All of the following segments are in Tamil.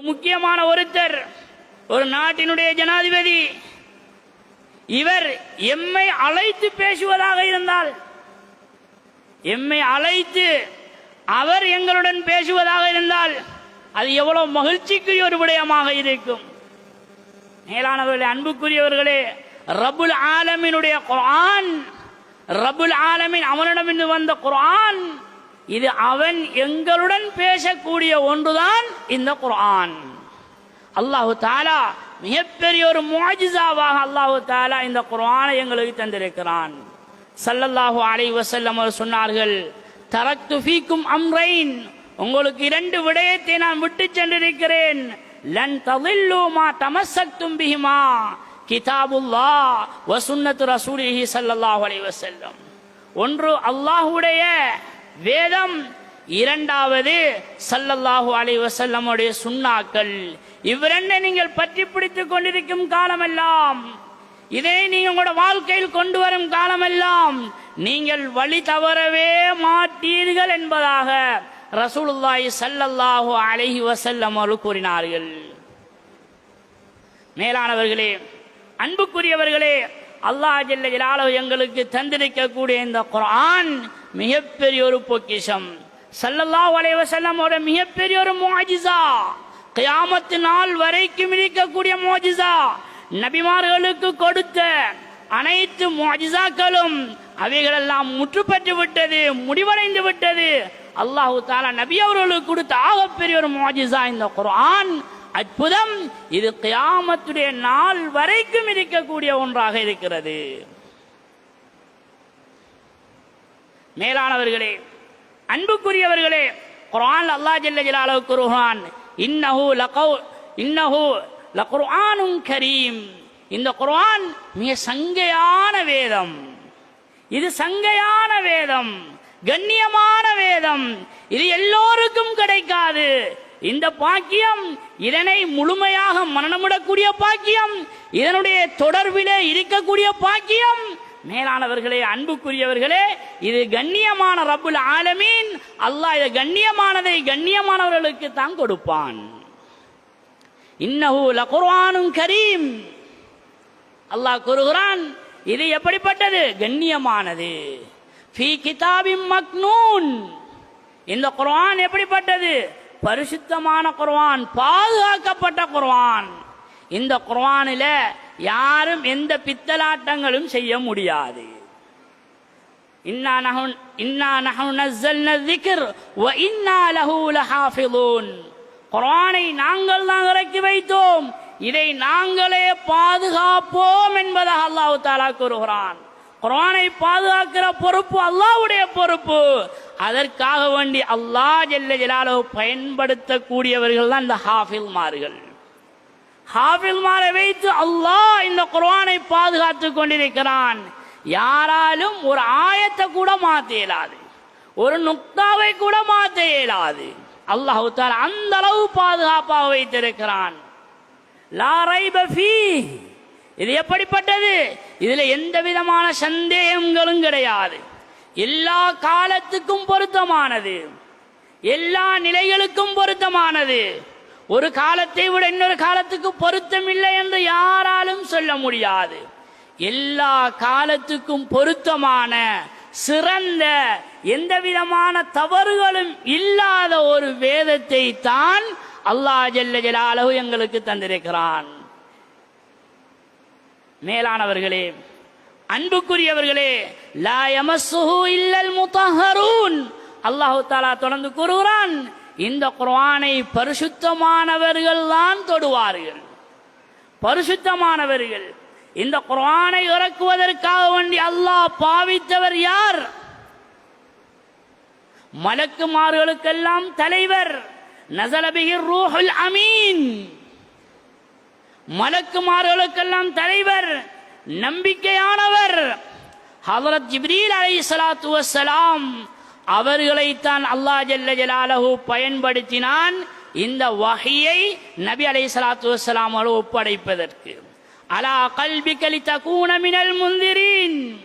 ஒரு முக்கியமான ஒருத்தர் ஒரு நாட்டினுடைய ஜனாதிபதி. இவர் எம்மை அழைத்து பேசுவதாக இருந்தால் எம்மை அழைத்து அவர் எங்களுடன் பேசுவதாக இருந்தால் அது எவ்வளவு மகிழ்ச்சிக்குரிய ஒரு விடயமாக இருக்கும். மேலானவர்களே அன்புக்குரியவர்களே ரபுல் ஆலமினுடைய குரான் ரபுல் ஆலமின் அவனிடமிருந்து வந்த குரான் இது அவன் எங்களுடன் பேசக்கூடிய ஒன்றுதான் இந்த குர்ஆன். அல்லாஹு தாலா மிகப்பெரிய ஒரு மோஜிசாவாக அல்லாஹு தாலா இந்த குர்ஆனை எங்களுக்கு தந்திருக்கிறான். சல்லல்லாஹு அலை வசல்லம் அவர் சொன்னார்கள் தரத்து ஃபீக்கும் அம்ரைன் உங்களுக்கு இரண்டு விடயத்தை நான் விட்டு சென்றிருக்கிறேன். லன் தவில்லுமா தமசக்தும் பிஹிமா கிதாபுல்லாஹ் வசுன்னத்து ரசூலிஹி சல்லல்லாஹு அலை வசல்லம் ஒன்று அல்லாஹுடைய வேதம் இரண்டாவது சல்லல்லாஹு அலைஹி வசல்லமுடைய சுண்ணாக்கள். இவ்விரண்டை நீங்கள் பற்றி பிடித்துக் கொண்டிருக்கும் காலமெல்லாம் இதை நீங்க உங்களோட வாழ்க்கையில் கொண்டு வரும் காலமெல்லாம் நீங்கள் வழி தவறவே மாட்டீர்கள் என்பதாக ரசூலுல்லாஹி சல்லல்லாஹு அலஹி வசல்லம் அவர்கள் கூறினார்கள். மேலானவர்களே அன்புக்குரியவர்களே அல்லாஹ் ஜெல்ல எங்களுக்கு தந்திருக்கக்கூடிய இந்த குரான் மிகப்பெரிய ஒரு பொக்கிஷம். சல்லல்லா அலைஹி வஸல்லமோட மிகப்பெரிய ஒரு மோஜிசா கியாமத்து நாள் வரைக்கும் இருக்கக்கூடிய மோஜிசா நபிமார்களுக்கு கொடுத்த அனைத்து மோஜிசாக்களும் அவைகளெல்லாம் முற்றுப்பெற்று விட்டது முடிவடைந்து விட்டது. அல்லாஹு தாலா நபி அவர்களுக்கு கொடுத்த ஆகப்பெரிய ஒரு மோஜிசா இந்த குரான் அற்புதம். இது கியாமத்துடைய நாள் வரைக்கும் இருக்கக்கூடிய ஒன்றாக இருக்கிறது. மேலானவர்களே அன்புக்குரியவர்களே குரான் அல்லாஹ் ஜெல்ல ஜலாலு குருஹான் இன்னஹு லகௌ இன்னஹு லகுர்ஆனும் கரீம். இந்த குர்ஆன் மிக சங்கையான வேதம். இது சங்கையான வேதம் கண்ணியமான வேதம். இது எல்லோருக்கும் கிடைக்காது. இந்த பாக்கியம் இதனை முழுமையாக மரணமிடக்கூடிய பாக்கியம் இதனுடைய தொடர்பிலே இருக்கக்கூடிய பாக்கியம் மேலானவர்களே அன்புக்குரியவர்களே இது கண்ணியமான ரப்புல் ஆலமீன். அல்லாஹ் இது கண்ணியமானதை கண்ணியமானவர்களுக்கு தான் கொடுப்பான். இன்னஹு குர்வானும் கரீம். அல்லாஹ் கூறுகிறான் இது எப்படிப்பட்டது? கண்ணியமானது. ஃபீ கிதாபின் மக்னூன். இந்த குர்ஆன் எப்படிப்பட்டது? பரிசுத்தமான குர்ஆன் பாதுகாக்கப்பட்ட குர்ஆன். இந்த குர்வானில யாரும் எந்த பித்தலாட்டங்களும் செய்ய முடியாது. இன்னா இன்னா நஹு வ இன்னா நாங்கள் தான் இறக்கி வைத்தோம். இதை நாங்களே பாதுகாப்போம் என்பதாக அல்லாஹு தாலா கூறுகிறான். குரானை பாதுகாக்கிற பொறுப்பு அல்லாஹ்வுடைய பொறுப்பு. அதற்காக வேண்டி அல்லாஹ் ஜெல்ல ஜலாலோ பயன்படுத்தக்கூடியவர்கள் தான் இந்த ஹாஃபில் மார்கள் ஹாஃபில்மாரை வைத்து அல்லாஹ் இந்த குர்ஆனை பாதுகாத்து கொண்டிருக்கிறான். யாராலும் ஒரு ஆயத்தை கூட மாத்த இயலாது. ஒரு நுக்தாவை கூட மாத்த இயலாது. அல்லாஹ் தால அந்த அளவு பாதுகாப்பாக வைத்திருக்கிறான். லா இது எப்படிப்பட்டது? இதுல எந்த விதமான சந்தேகங்களும் கிடையாது. எல்லா காலத்துக்கும் பொருத்தமானது. எல்லா நிலைகளுக்கும் பொருத்தமானது. ஒரு காலத்தை விட இன்னொரு காலத்துக்கு பொருத்தம் இல்லை என்று யாராலும் சொல்ல முடியாது. எல்லா காலத்துக்கும் பொருத்தமான சிறந்த எந்த விதமான தவறுகளும் இல்லாத ஒரு வேதத்தை தான் அல்லாஹ் ஜல்ல ஜலாலகு எங்களுக்கு தந்திருக்கிறான். மேலானவர்களே அன்புக்குரியவர்களே லா யமஸ்ஸுஹு இல்லல் முத்தஹரூன். அல்லாஹு தாலா தொடர்ந்து கூறுகிறான் இந்த குர்ஆனை பரிசுத்தமானவர்கள் தான் தொடுவார்கள். பரிசுத்தமானவர்கள். இந்த குர்ஆனை இறக்குவதற்காக வேண்டி அல்லாஹ் பாவித்தவர் யார்? மலக்குமார்களுக்கெல்லாம் தலைவர். நசலபிகிர் ரூஹுல் அமீன். மலக்குமார்களுக்கெல்லாம் தலைவர் நம்பிக்கையானவர். ஹலரத் ஜிப்ரீல் அலை சலாத்து வசலாம் அவர்களைத்தான் அல்லாஹ் ஜல்ல ஜலாலஹு பயன்படுத்தினான். இந்த வகையை நபி அலை சலாத்து வசலாம் ஒப்படைப்பதற்கு. அலா கல்வி கலித்த கூணமினல் முந்திரின்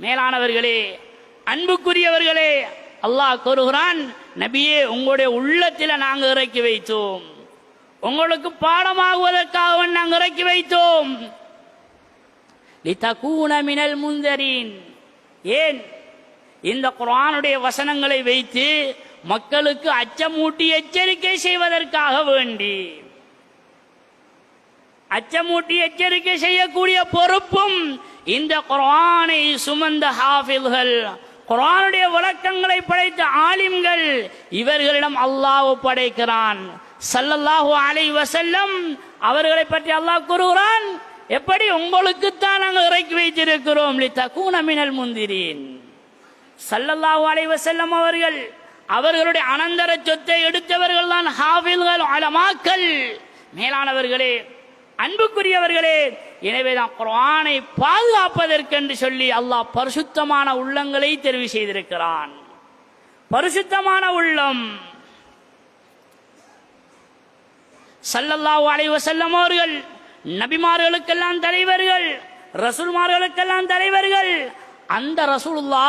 மேலானவர்களே அன்புக்குரியவர்களே அல்லாஹ் கூறுகிறான் நபியே உங்களுடைய உள்ளத்தில் நாங்கள் இறக்கி வைத்தோம். உங்களுக்கு பாடமாகுவதற்காக நாங்கள் இறக்கி வைத்தோம். லிதகூன மினல் முந்தரின் ஏன்? இந்த குரானுடைய வசனங்களை வைத்து மக்களுக்கு அச்சமூட்டி எச்சரிக்கை செய்வதற்காக வேண்டி. அச்சமூட்டி எச்சரிக்கை செய்யக்கூடிய பொறுப்பும் இந்த குரானை சுமந்த ஹாஃபில்கள் குரானுடைய விளக்கங்களை படைத்த ஆலிம்கள் இவர்களிடம் அல்லாஹ் படைக்கிறான். சல்லல்லாஹு அலை வசல்லம் அவர்களை பற்றி அல்லாஹ் கூறுகிறான் எப்படி உங்களுக்குத்தான் நாங்கள் இறக்கி வைத்திருக்கிறோம்? லிதகூன கூனமினல் முந்திரீன். சல்லல்லாஹு அலைஹி செல்லம் அவர்கள் அவர்களுடைய அனந்தர சொத்தை எடுத்தவர்கள் தான் ஹாஃபில்கள் அலமாக்கள் மேலானவர்களே அன்புக்குரியவர்களே எனவேதான் குரானை பாதுகாப்பதற்கென்று சொல்லி அல்லாஹ் பரிசுத்தமான உள்ளங்களை தெரிவு செய்திருக்கிறான். பரிசுத்தமான உள்ளம். சல்லல்லாஹு அலைஹி செல்லம் அவர்கள் நபிமார்களுக்கெல்லாம் தலைவர்கள் ரசூல்மார்களுக்கெல்லாம் தலைவர்கள் அந்த ரசூலுல்லா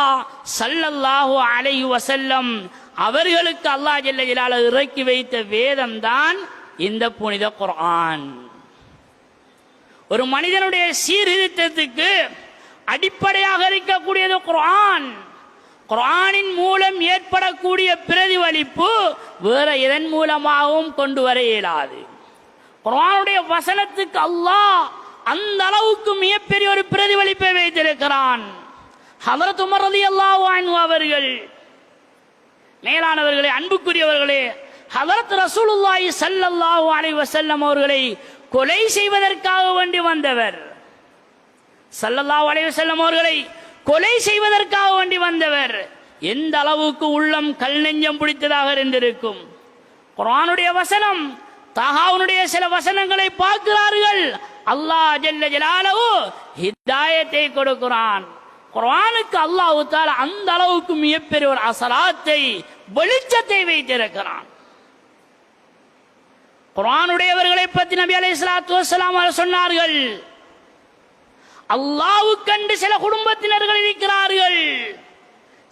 சல்லல்லாஹு அலைஹி வஸல்லம் அவர்களுக்கு அல்லாஹ் ஜல்ல ஜலால இறக்கி வைத்த வேதம் தான் இந்த புனித குர்ஆன். ஒரு மனிதனுடைய சீர்திருத்தத்துக்கு அடிப்படையாக இருக்கக்கூடியது குர்ஆன். குர்ஆனின் மூலம் ஏற்படக்கூடிய பிரதிபலிப்பு வேற எதன் மூலமாகவும் கொண்டு வர இயலாது. குர்ஆனுடைய வசனத்துக்கு அல்லாஹ் அந்த அளவுக்கு மிகப்பெரிய ஒரு பிரதிபலிப்பை வைத்திருக்கிறான். ஹதரத் உமர் ரலியல்லாஹு அன்ஹு அவர்கள் மேலானவர்களே அன்புக்குரியவர்களே ஹதரத் ரசூலுல்லாஹி சல்லல்லாஹு அலைஹி வஸல்லம் அவர்களை கொலை செய்வதற்காக வேண்டி வந்தவர். சல்லல்லாஹு அலைஹி வஸல்லம் அவர்களை கொலை செய்வதற்காக வேண்டி வந்தவர். எந்த அளவுக்கு உள்ளம் கல் நெஞ்சம் பிடித்ததாக இருந்திருக்கும்? குரானுடைய வசனம் தஹாவுனுடைய சில வசனங்களை பார்க்கிறார்கள். அல்லாஹ் ஜல்ல ஜலாலஹு ஹிதாயத்தை கொடுக்கிறான். குரானுக்கு அல்லாஹ் தஆலா அந்த அளவுக்கு மிகப்பெரிய ஒரு அசலாத்தை வெளிச்சத்தை வைத்திருக்கிறான். குரானுடையவர்களை பற்றி நபி அலைஹிஸ்ஸலாத்து இஸ்லாத்து வசலாம் சொன்னார்கள் கண்டு சில குடும்பத்தினர்கள் இருக்கிறார்கள்.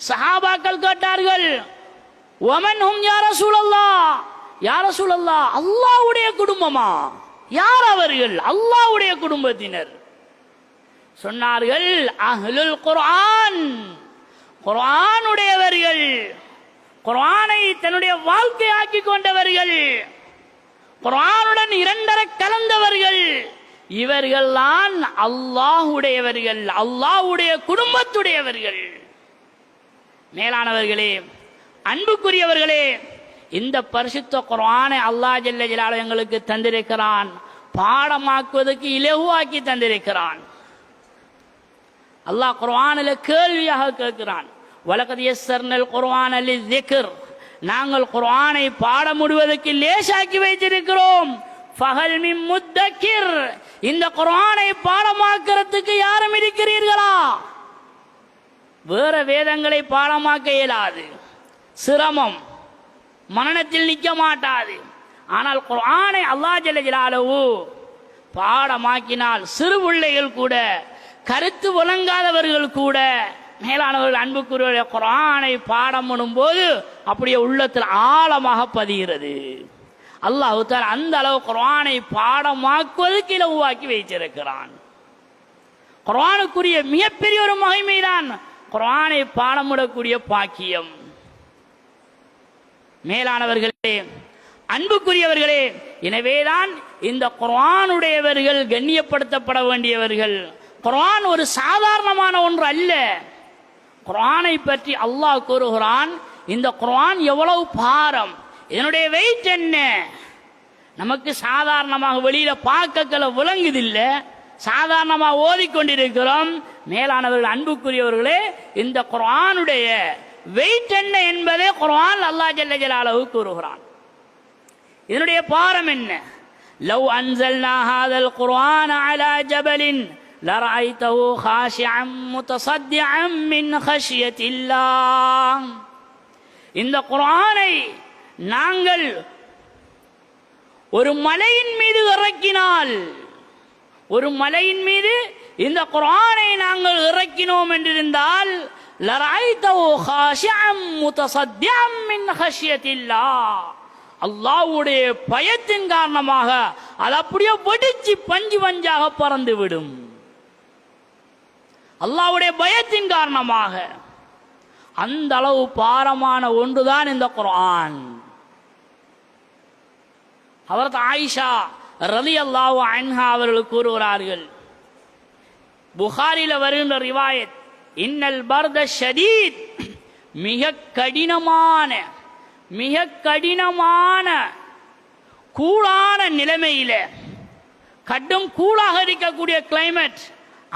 சஹாபாக்கள் கேட்டார்கள் ஒமன் ஹும் யார சூழல்லா யார சூழல்லா அல்லாஹ்வுடைய குடும்பமா? யார் அவர்கள்? அல்லாஹ்வுடைய குடும்பத்தினர். சொன்னார்கள் அஹ்லுல் குர்ஆன் குர்ஆனுடையவர்கள் குர்ஆனை தன்னுடைய வாழ்க்கையாக்கி கொண்டவர்கள் குர்ஆனுடன் இரண்டர கலந்தவர்கள் இவர்கள்தான் அல்லாஹுடையவர்கள் அல்லாஹ்வுடைய குடும்பத்துடையவர்கள். மேலானவர்களே அன்புக்குரியவர்களே இந்த பரிசுத்த குர்ஆனை அல்லாஹ் ஜல்ல ஜலாலுஹு எங்களுக்கு தந்திருக்கிறான் பாடமாக்குவதற்கு இலகுவாக்கி தந்திருக்கிறான். அல்லாஹ் குர்ஆனில் கேள்வியாக கேட்கிறான். வலகத் யஸ்ஸர்னல் அலி லிذிக்ர் நாங்கள் குர்ஆனை பாட முடிவதற்கு லேசாக்கி வைத்திருக்கிறோம். பகல் மின் முத்தக்கிர். இந்த குர்ஆனை பாடமாக்கிறதுக்கு யாரும் இருக்கிறீர்களா? வேற வேதங்களை பாடமாக்க இயலாது. சிரமம். மனநத்தில் நிற்க மாட்டாது. ஆனால் குர்ஆனை அல்லாஹ் ஜல்ல ஜலாலவு பாடமாக்கினால் சிறு பிள்ளைகள் கூட கருத்து விளங்காதவர்கள் கூட மேலானவர்கள் அன்புக்குரிய குரானை பாடம் பண்ணும்போது அப்படியே உள்ளத்தில் ஆழமாக பதிகிறது. அல்லாஹு தால் அந்த அளவு குரானை பாடமாக்குவதற்கு உருவாக்கி வைத்திருக்கிறான். குரானுக்குரிய மிகப்பெரிய ஒரு மகிமைதான் குரானை பாடமிடக்கூடிய பாக்கியம். மேலானவர்களே அன்புக்குரியவர்களே எனவேதான் இந்த குரானுடையவர்கள் கண்ணியப்படுத்தப்பட வேண்டியவர்கள். குரான் ஒரு சாதாரணமான ஒன்று அல்ல. குரானை பற்றி அல்லாஹ் கூறுகிறான் இந்த குரான் எவ்வளவு பாரம் இதனுடைய வெயிட் என்ன? நமக்கு சாதாரணமாக வெளியில பார்க்கல விளங்குதில்லை. சாதாரணமாக ஓதிக்கொண்டிருக்கிறோம் மேலானவர்கள் அன்புக்குரியவர்களே இந்த குரானுடைய வெயிட் என்ன என்பதை குரான் அல்லாஹ் ஜல்ல ஜலாலவு கூறுகிறான். இதனுடைய பாரம் என்ன? லவ் அன்சல்னா ஹாதல் குர்ஆன் அலா ஜபலின் لرأيته خاشعا متصدعا من خشية الله இந்த குர்ஆனை நாங்கள் ஒரு மலையின் மீது இறக்கினால் ஒரு மலையின் மீது இந்த குர்ஆனை நாங்கள் இறக்கினோம் என்றிருந்தால் لرأيته خاشعا متصدعا من خشية الله அல்லாஹ்வுடைய பயத்தின் காரணமாக அது அப்படியே வெடிச்சு பஞ்சு பஞ்சாக பறந்து விடும் அல்லாஹ்வுடைய பயத்தின் காரணமாக அந்த அளவு பாரமான ஒன்றுதான் இந்த குரான் அவரது ஆயிஷா ரலி அல்லாஹு அன்ஹா அவர்கள் கூறுகிறார்கள் புகாரில வருகின்ற ரிவாயத் இன்னல் பர்த ஷதீத் மிக கடினமான மிக கடினமான கூழான நிலைமையில கடும் கூழாக இருக்கக்கூடிய கிளைமேட்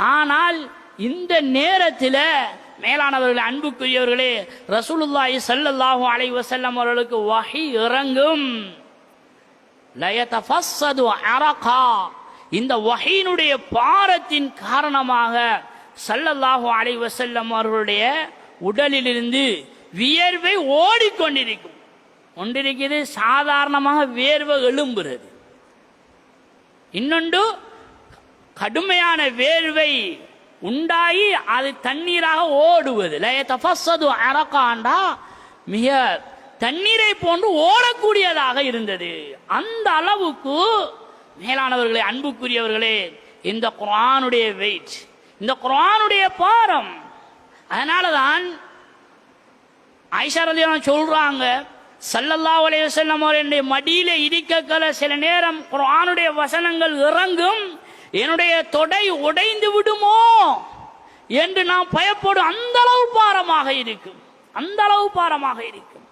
ஆனால் இந்த நேரத்தில் மேலானவர்கள் அன்புக்குரியவர்களே ரசூலுல்லாஹி ஸல்லல்லாஹு அலைஹி வஸல்லம் அவர்களுக்கு வஹி இறங்கும். லயதஃபஸ்ஸது அரகா. இந்த வகையினுடைய பாரத்தின் காரணமாக ஸல்லல்லாஹு அலைஹி வஸல்லம் அவர்களுடைய உடலிலிருந்து வியர்வை ஓடிக்கொண்டிருக்கும் ஒன்றிருக்கிறது சாதாரணமாக வேர்வை எழும்புகிறது இன்னொன்று கடுமையான வேர்வை உண்டாகி அது தண்ணீராக ஓடுவது. லயதஃபஸ்ஸது அரகாண்டா மிக தண்ணீரை போன்று ஓடக்கூடியதாக இருந்தது. அந்த அளவுக்கு மேலானவர்களே அன்புக்குரியவர்களே இந்த குரானுடைய வெயிட் இந்த குரானுடைய பாரம். அதனால தான் ஆயிஷா சொல்றாங்க சல்லல்லா உலக வஸல்லம் அவருடைய மடியில இடிக்கக்கல சில நேரம் குரானுடைய வசனங்கள் இறங்கும். என்னுடைய தொடை உடைந்து விடுமோ என்று நாம் பயப்படும் அந்த அளவு பாரமாக இருக்கும். அந்த அளவு பாரமாக இருக்கும்.